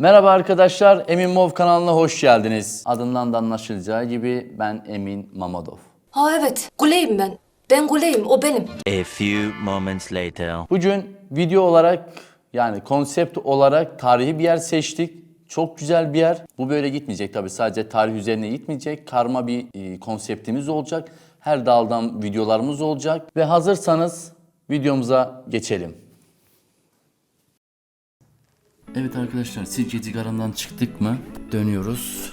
Merhaba arkadaşlar, Emin Mov kanalına hoş geldiniz. Adından da anlaşılacağı gibi ben Emin Mamadov. Ha evet, Guleyim ben. Ben Guleyim, o benim. A few moments later. Bugün video olarak yani konsept olarak tarihi bir yer seçtik. Çok güzel bir yer. Bu böyle gitmeyecek tabii sadece tarih üzerine gitmeyecek. Karma bir e, konseptimiz olacak. Her daldan videolarımız olacak. Ve hazırsanız videomuza geçelim. Evet arkadaşlar Sirke Cigara'ndan çıktık mı dönüyoruz.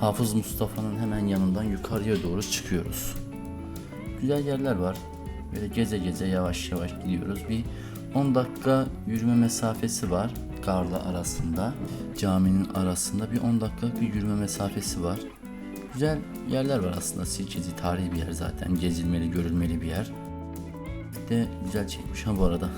Hafız Mustafa'nın hemen yanından yukarıya doğru çıkıyoruz. Güzel yerler var. Böyle geze geze yavaş yavaş gidiyoruz. Bir 10 dakika yürüme mesafesi var Garla arasında. Caminin arasında bir 10 dakika bir yürüme mesafesi var. Güzel yerler var aslında. Sirkeci tarihi bir yer zaten. Gezilmeli, görülmeli bir yer. Bir de güzel çekmiş ha bu arada.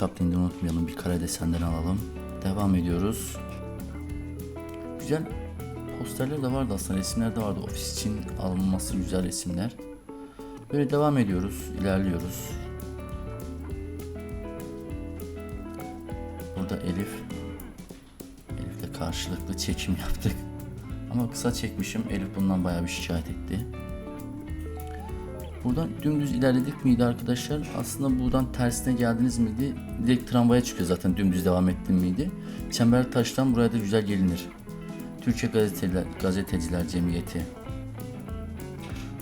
Charlie Chaplin'de unutmayalım. Bir kare desenden alalım. Devam ediyoruz. Güzel posterler de vardı aslında. Resimler de vardı. Ofis için alınması güzel resimler. Böyle devam ediyoruz. ilerliyoruz. Burada Elif. Elif'le karşılıklı çekim yaptık. Ama kısa çekmişim. Elif bundan bayağı bir şikayet etti. Buradan dümdüz ilerledik miydi arkadaşlar? Aslında buradan tersine geldiniz miydi? Direkt tramvaya çıkıyor zaten dümdüz devam ettin miydi? Çembertaş'tan buraya da güzel gelinir. Türkçe Gazeteciler, Gazeteciler Cemiyeti.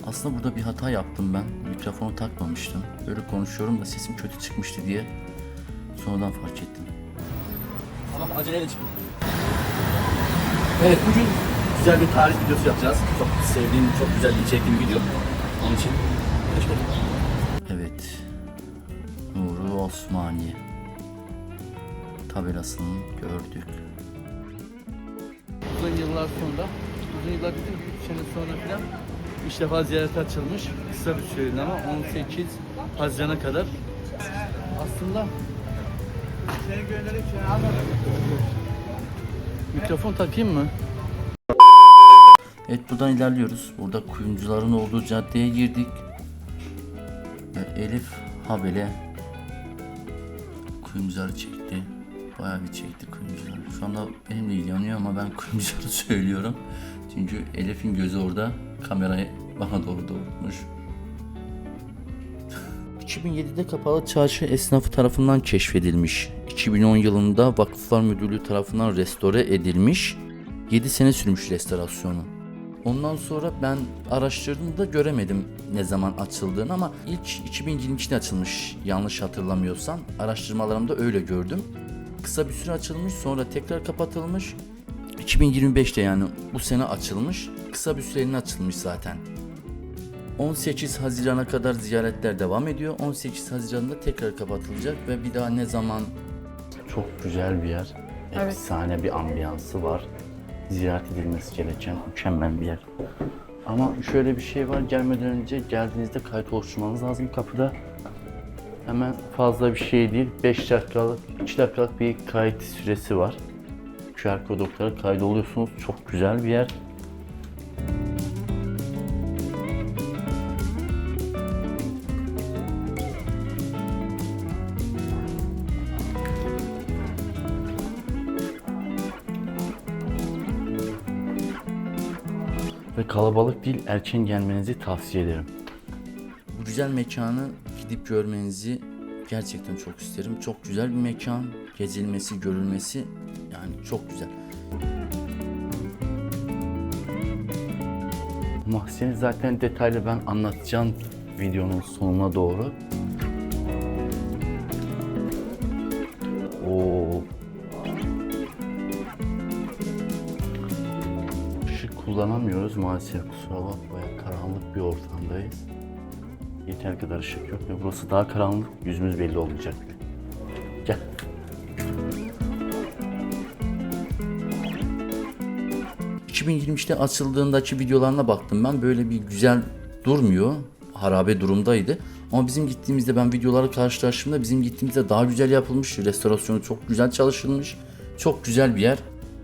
Aslında burada bir hata yaptım ben. Mikrofonu takmamıştım. Böyle konuşuyorum da sesim kötü çıkmıştı diye sonradan fark ettim. Tamam aceleyle çıkın. Evet bugün güzel bir tarih videosu yapacağız. Çok sevdiğim, çok güzel çektiğim video. Onun için. Evet. Nuru Osmaniye. Tabelasını gördük. uzun yıllar sonra, uzun yıllar dedim bir üç sene sonra falan ilk defa ziyaret açılmış. Kısa bir süreliğine ama 18 Haziran'a kadar. Aslında Mikrofon takayım mı? Evet buradan ilerliyoruz. Burada kuyumcuların olduğu caddeye girdik. Elif habele kuyumcuları çekti. Bayağı bir çekti kuyumcuları. Şu anda benimle ilgileniyor ama ben kuyumcuları söylüyorum. Çünkü Elif'in gözü orada kamerayı bana doğru doğrultmuş. 2007'de Kapalı Çarşı esnafı tarafından keşfedilmiş. 2010 yılında Vakıflar Müdürlüğü tarafından restore edilmiş. 7 sene sürmüş restorasyonu. Ondan sonra ben araştırdığımda göremedim ne zaman açıldığını ama ilk 2022'de açılmış yanlış hatırlamıyorsam. Araştırmalarımda öyle gördüm. Kısa bir süre açılmış sonra tekrar kapatılmış. 2025'te yani bu sene açılmış. Kısa bir süreliğine açılmış zaten. 18 Haziran'a kadar ziyaretler devam ediyor. 18 Haziran'da tekrar kapatılacak ve bir daha ne zaman... Çok güzel bir yer. Efsane bir ambiyansı var. Ziyaret edilmesi gereken mükemmel bir yer. Ama şöyle bir şey var. Gelmeden önce geldiğinizde kayıt oluşturmanız lazım kapıda. Hemen fazla bir şey değil. 5 dakikalık, 2 dakikalık bir kayıt süresi var. QR kodoklara kaydoluyorsunuz. Çok güzel bir yer. Ve kalabalık değil erken gelmenizi tavsiye ederim. Bu güzel mekanı gidip görmenizi gerçekten çok isterim. Çok güzel bir mekan. Gezilmesi, görülmesi yani çok güzel. Mahzeni zaten detaylı ben anlatacağım videonun sonuna doğru. Kullanamıyoruz maalesef kusura bakmayın. Karanlık bir ortamdayız. Yeter kadar ışık yok ve burası daha karanlık. Yüzümüz belli olmayacak bile. Gel. ...2023'te açıldığındaki videolarına baktım ben. Böyle bir güzel durmuyor. Harabe durumdaydı. Ama bizim gittiğimizde ben videoları karşılaştığımda bizim gittiğimizde daha güzel yapılmış. Restorasyonu çok güzel çalışılmış. Çok güzel bir yer.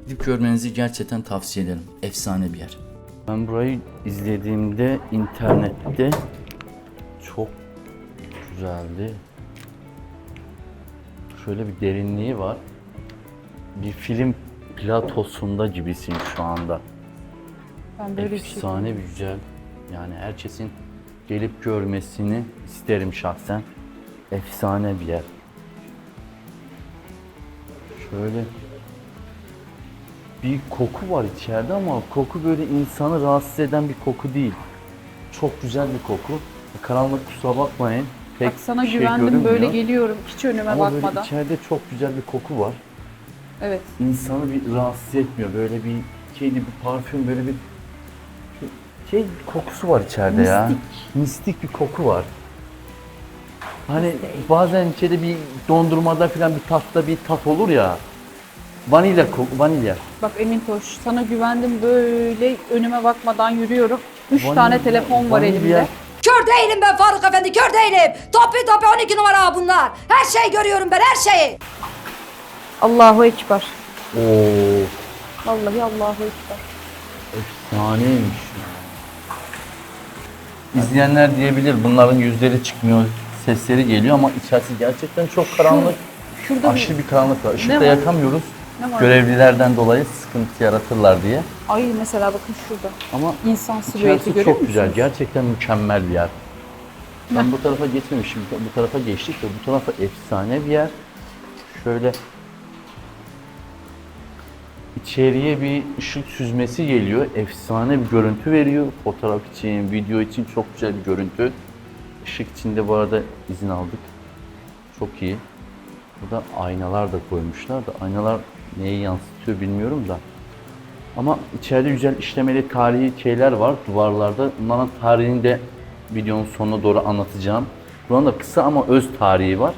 Gidip görmenizi gerçekten tavsiye ederim. Efsane bir yer. Ben burayı izlediğimde internette çok güzeldi. Şöyle bir derinliği var. Bir film platosunda gibisin şu anda. Ben böyle bir şey Efsane bir güzel. Yani herkesin gelip görmesini isterim şahsen. Efsane bir yer. Şöyle bir koku var içeride ama koku böyle insanı rahatsız eden bir koku değil. Çok güzel bir koku. Karanlık kusura bakmayın. Pek Bak sana şey güvendim böyle görünmüyor. geliyorum hiç önüme Ama böyle bakmadan. içeride çok güzel bir koku var. Evet. İnsanı bir rahatsız etmiyor. Böyle bir şeyli bir parfüm böyle bir şey bir kokusu var içeride ya. Mistik bir koku var. Hani bazen içeride bir dondurmada falan bir tatta bir tat olur ya. Vanilya koku, vanilya. Bak Emin Toş sana güvendim böyle önüme bakmadan yürüyorum. Üç Vanilya- tane telefon var vanilya- elimde. Kör değilim ben Faruk Efendi kör değilim. Topi topi 12 numara bunlar. Her şeyi görüyorum ben her şeyi. Allahu Ekber. Oo, Vallahi Allahu Ekber. efsaneymiş. İzleyenler diyebilir bunların yüzleri çıkmıyor, sesleri geliyor ama içerisi gerçekten çok karanlık. Şurada Aşırı bir karanlık var. Işık Ne da var? yakamıyoruz. Ne var? Görevlilerden dolayı sıkıntı yaratırlar diye. Ay mesela bakın şurada. Ama İnsan silüeti içerisi görüyor çok musunuz? güzel. Gerçekten mükemmel bir yer. Ben bu tarafa geçmemişim. Bu tarafa geçtik ve bu tarafa efsane bir yer. Şöyle içeriye bir ışık süzmesi geliyor. Efsane bir görüntü veriyor. Fotoğraf için, video için çok güzel bir görüntü. Işık içinde bu arada izin aldık. Çok iyi. Burada aynalar da koymuşlar da aynalar neyi yansıtıyor bilmiyorum da. Ama içeride güzel işlemeli tarihi şeyler var duvarlarda. Bunların tarihini de videonun sonuna doğru anlatacağım. Buranın da kısa ama öz tarihi var.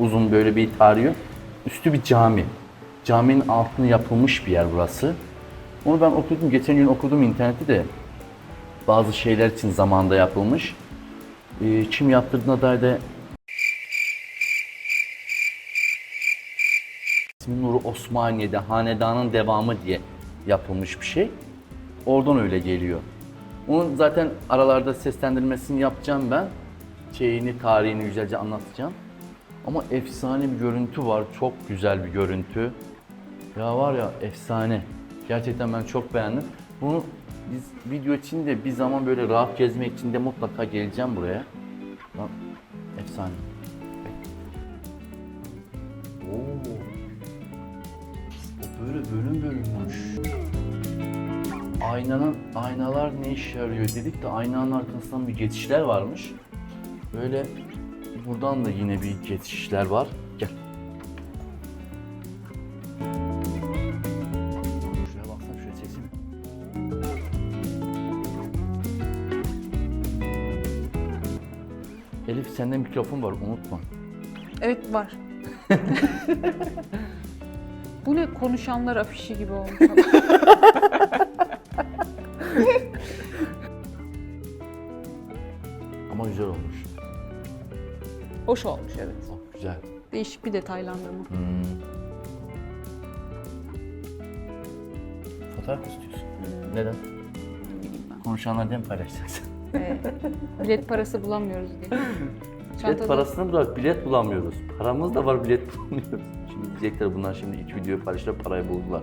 Uzun böyle bir tarihi. Üstü bir cami. Caminin altını yapılmış bir yer burası. Onu ben okudum. Geçen gün okudum internette de. Bazı şeyler için zamanda yapılmış. Ee, kim yaptırdığına dair de İsmi Nuru Osmaniye'de hanedanın devamı diye yapılmış bir şey. Oradan öyle geliyor. Onun zaten aralarda seslendirmesini yapacağım ben. Şeyini, tarihini güzelce anlatacağım. Ama efsane bir görüntü var. Çok güzel bir görüntü. Ya var ya efsane. Gerçekten ben çok beğendim. Bunu biz video için de bir zaman böyle rahat gezmek için de mutlaka geleceğim buraya. Lan, efsane. Oo. Böyle bölüm bölünmüş. Aynanın aynalar ne işe yarıyor dedik de aynanın arkasından bir geçişler varmış. Böyle buradan da yine bir geçişler var. Gel. Şuraya baksana şöyle çekeyim. Elif sende mikrofon var unutma. Evet var. Bu ne konuşanlar afişi gibi olmuş. Ama güzel olmuş. Hoş olmuş evet. Çok güzel. Değişik bir detaylandırma. Fotoğraf mı istiyorsun? Neden? Bileyim ben. Konuşanlardan paylaşacaksın. Ee, bilet parası bulamıyoruz diye. Bilet Çantada- parasını bırak bilet bulamıyoruz. Paramız da var bilet bulamıyoruz. Şimdi diyecekler bunlar şimdi ilk videoyu paylaştılar parayı buldular.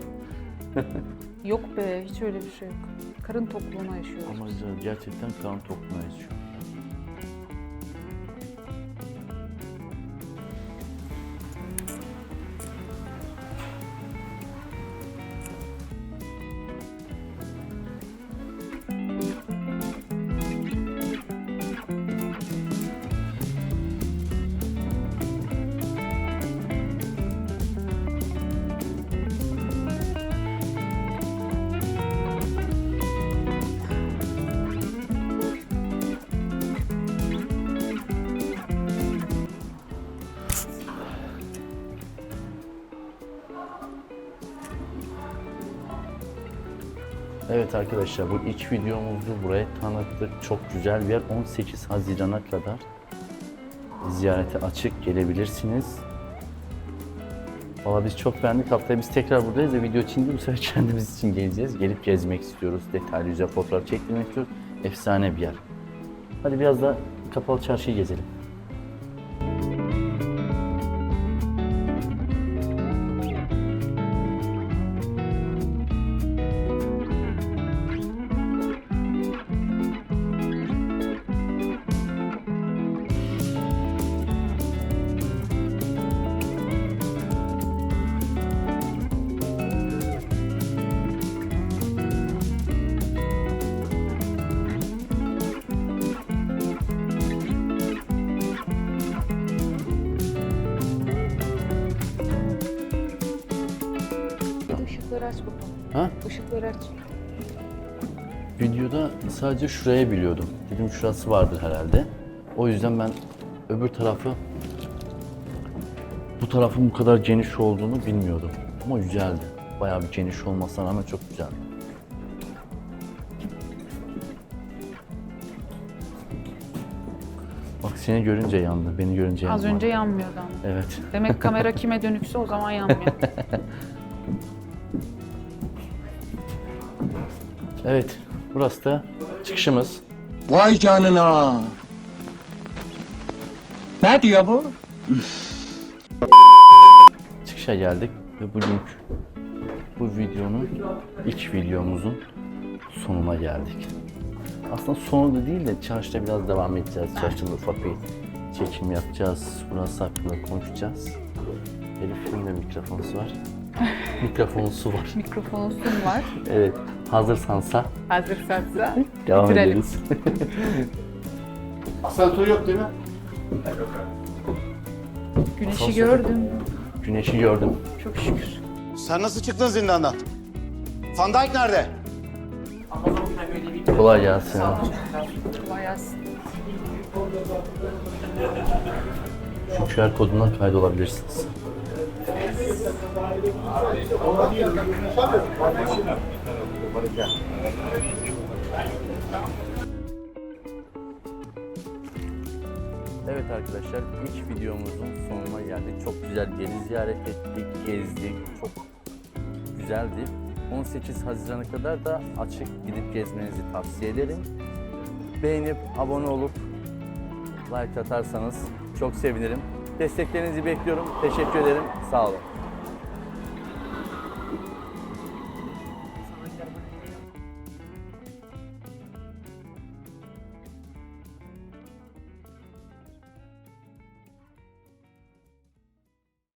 Yok be hiç öyle bir şey yok. Karın tokluğuna yaşıyoruz. Ama gerçekten karın tokluğuna yaşıyor. Evet arkadaşlar bu ilk videomuzu buraya tanıttık. Çok güzel bir yer. 18 Haziran'a kadar ziyarete açık gelebilirsiniz. Valla biz çok beğendik. Haftaya biz tekrar buradayız ve video için değil bu sefer kendimiz için geleceğiz. Gelip gezmek istiyoruz. Detaylı güzel fotoğraf çektirmek istiyoruz. Efsane bir yer. Hadi biraz da kapalı çarşıyı gezelim. Ha? Işıkları aç. Videoda sadece şuraya biliyordum. Dedim şurası vardır herhalde. O yüzden ben öbür tarafı bu tarafın bu kadar geniş olduğunu bilmiyordum. Ama güzeldi. Bayağı bir geniş olmasına rağmen çok güzeldi. Bak seni görünce yandı, beni görünce yandı. Az önce yanmıyordu ama. Evet. Demek kamera kime dönükse o zaman yanmıyor. Evet, burası da çıkışımız. Vay canına. Ne diyor bu? çıkışa geldik ve bugünkü bu videonun ilk videomuzun sonuna geldik. Aslında sonu da değil de çarşıda biraz devam edeceğiz. Çarşıda ufak bir çekim yapacağız. Burası hakkında konuşacağız. Elif'in de mikrofonusu var. Mikrofonusu var. Mikrofonun sun var. Evet. Hazırsansa Hazırsansa devam bitirelim. ederiz. Asansör yok değil mi? Güneşi gördüm. Güneşi gördüm. Çok şükür. Sen nasıl çıktın zindandan? Van Dijk nerede? Kolay gelsin. Kolay gelsin. Şu QR kodundan kaydolabilirsiniz. Evet arkadaşlar ilk videomuzun sonuna geldik. Çok güzel yeri ziyaret ettik, gezdik. Çok güzeldi. 18 Haziran'a kadar da açık gidip gezmenizi tavsiye ederim. Beğenip abone olup like atarsanız çok sevinirim. Desteklerinizi bekliyorum. Teşekkür ederim. Sağ olun.